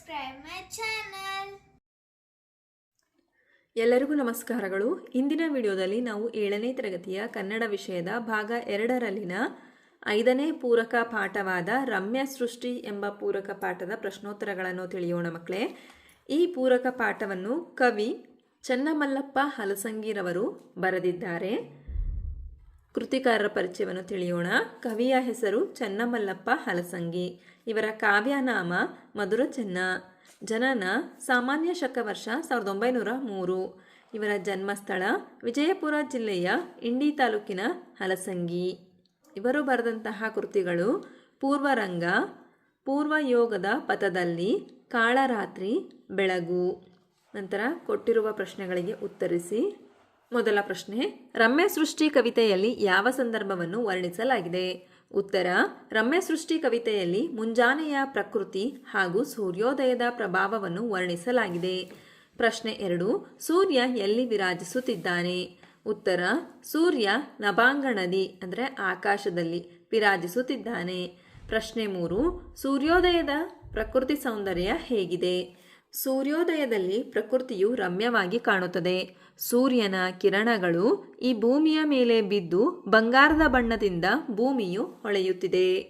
subscribe my. ಎಲ್ಲರಿಗೂ ನಮಸ್ಕಾರಗಳು. ಇಂದಿನ ವಿಡಿಯೋದಲ್ಲಿ ನಾವು ಏಳನೇ ತರಗತಿಯ ಕನ್ನಡ ವಿಷಯದ ಭಾಗ ಎರಡರಲ್ಲಿನ ಐದನೇ ಪೂರಕ ಪಾಠವಾದ ರಮ್ಯ ಸೃಷ್ಟಿ ಎಂಬ ಪೂರಕ ಪಾಠದ ಪ್ರಶ್ನೋತ್ತರಗಳನ್ನು ತಿಳಿಯೋಣ ಮಕ್ಕಳೇ. ಈ ಪೂರಕ ಪಾಠವನ್ನು ಕವಿ ಚನ್ನಮಲ್ಲಪ್ಪ ಹಲಸಂಗಿರವರು ಬರೆದಿದ್ದಾರೆ. ಕೃತಿಕಾರರ ಪರಿಚಯವನ್ನು ತಿಳಿಯೋಣ. ಕವಿಯ ಹೆಸರು ಚನ್ನಮಲ್ಲಪ್ಪ ಹಲಸಂಗಿ. ಇವರ ಕಾವ್ಯನಾಮ ಮಧುರ ಚೆನ್ನ. ಜನನ ಸಾಮಾನ್ಯ ಶಕ ವರ್ಷ ಸಾವಿರದ ಒಂಬೈನೂರ ಮೂರು. ಇವರ ಜನ್ಮಸ್ಥಳ ವಿಜಯಪುರ ಜಿಲ್ಲೆಯ ಇಂಡಿ ತಾಲೂಕಿನ ಹಲಸಂಗಿ. ಇವರು ಬರೆದಂತಹ ಕೃತಿಗಳು ಪೂರ್ವರಂಗ, ಪೂರ್ವಯೋಗದ ಪಥದಲ್ಲಿ, ಕಾಳರಾತ್ರಿ, ಬೆಳಗು. ನಂತರ ಕೊಟ್ಟಿರುವ ಪ್ರಶ್ನೆಗಳಿಗೆ ಉತ್ತರಿಸಿ ಮೊದಲ ಪ್ರಶ್ನೆ, ರಮ್ಯ ಸೃಷ್ಟಿ ಕವಿತೆಯಲ್ಲಿ ಯಾವ ಸಂದರ್ಭವನ್ನು ವರ್ಣಿಸಲಾಗಿದೆ? ಉತ್ತರ, ರಮ್ಯ ಸೃಷ್ಟಿ ಕವಿತೆಯಲ್ಲಿ ಮುಂಜಾನೆಯ ಪ್ರಕೃತಿ ಹಾಗೂ ಸೂರ್ಯೋದಯದ ಪ್ರಭಾವವನ್ನು ವರ್ಣಿಸಲಾಗಿದೆ. ಪ್ರಶ್ನೆ ಎರಡು, ಸೂರ್ಯ ಎಲ್ಲಿ ವಿರಾಜಿಸುತ್ತಿದ್ದಾನೆ? ಉತ್ತರ, ಸೂರ್ಯ ನಭಾಂಗಣದಿ, ಅಂದರೆ ಆಕಾಶದಲ್ಲಿ ವಿರಾಜಿಸುತ್ತಿದ್ದಾನೆ. ಪ್ರಶ್ನೆ ಮೂರು, ಸೂರ್ಯೋದಯದ ಪ್ರಕೃತಿ ಸೌಂದರ್ಯ ಹೇಗಿದೆ? ಸೂರ್ಯೋದಯದಲ್ಲಿ ಪ್ರಕೃತಿಯು ರಮ್ಯವಾಗಿ ಕಾಣುತ್ತದೆ. ಸೂರ್ಯನ ಕಿರಣಗಳು ಈ ಭೂಮಿಯ ಮೇಲೆ ಬಿದ್ದು ಬಂಗಾರದ ಬಣ್ಣದಿಂದ ಭೂಮಿಯು ಹೊಳೆಯುತ್ತಿದೆ.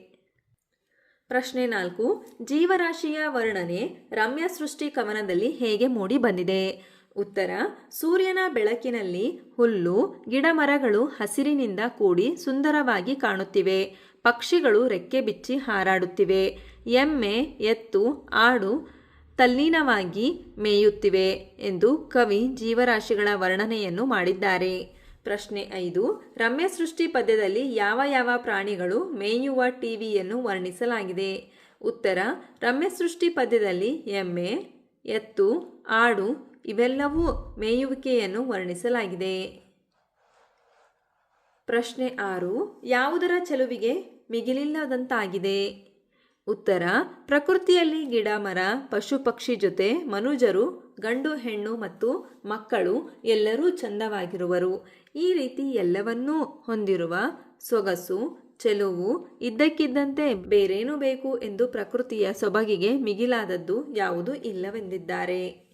ಪ್ರಶ್ನೆ ನಾಲ್ಕು. ಜೀವರಾಶಿಯ ವರ್ಣನೆ ರಮ್ಯ ಸೃಷ್ಟಿ ಕವನದಲ್ಲಿ ಹೇಗೆ ಮೂಡಿ ಬಂದಿದೆ? ಉತ್ತರ. ಸೂರ್ಯನ ಬೆಳಕಿನಲ್ಲಿ ಹುಲ್ಲು, ಗಿಡಮರಗಳು ಹಸಿರಿನಿಂದ ಕೂಡಿ ಸುಂದರವಾಗಿ ಕಾಣುತ್ತಿವೆ. ಪಕ್ಷಿಗಳು ರೆಕ್ಕೆ ಬಿಚ್ಚಿ ಹಾರಾಡುತ್ತಿವೆ. ಎಮ್ಮೆ, ಎತ್ತು, ಆಡು ತಲ್ಲೀನವಾಗಿ ಮೇಯುತ್ತಿವೆ ಎಂದು ಕವಿ ಜೀವರಾಶಿಗಳ ವರ್ಣನೆಯನ್ನು ಮಾಡಿದ್ದಾರೆ. ಪ್ರಶ್ನೆ ಐದು, ರಮ್ಯ ಸೃಷ್ಟಿ ಪದ್ಯದಲ್ಲಿ ಯಾವ ಯಾವ ಪ್ರಾಣಿಗಳು ಮೇಯುವ ಟಿವಿಯನ್ನು ವರ್ಣಿಸಲಾಗಿದೆ? ಉತ್ತರ, ರಮ್ಯ ಸೃಷ್ಟಿ ಪದ್ಯದಲ್ಲಿ ಎಮ್ಮೆ, ಎತ್ತು, ಆಡು ಇವೆಲ್ಲವೂ ಮೇಯುವಿಕೆಯನ್ನು ವರ್ಣಿಸಲಾಗಿದೆ. ಪ್ರಶ್ನೆ ಆರು, ಯಾವುದರ ಚೆಲುವಿಗೆ ಮಿಗಿಲಿಲ್ಲದಂತಾಗಿದೆ? ಉತ್ತರ, ಪ್ರಕೃತಿಯಲ್ಲಿ ಗಿಡ, ಮರ, ಪಶು, ಪಕ್ಷಿ ಜೊತೆ ಮನುಜರು, ಗಂಡು, ಹೆಣ್ಣು ಮತ್ತು ಮಕ್ಕಳು ಎಲ್ಲರೂ ಚಂದವಾಗಿರುವರು. ಈ ರೀತಿ ಎಲ್ಲವನ್ನೂ ಹೊಂದಿರುವ ಸೊಗಸು, ಚೆಲುವು, ಇದ್ದಕ್ಕಿದ್ದಂತೆ ಬೇರೇನು ಬೇಕು ಎಂದು ಪ್ರಕೃತಿಯ ಸೊಬಗಿಗೆ ಮಿಗಿಲಾದದ್ದು ಯಾವುದೂ ಇಲ್ಲವೆಂದಿದ್ದಾರೆ.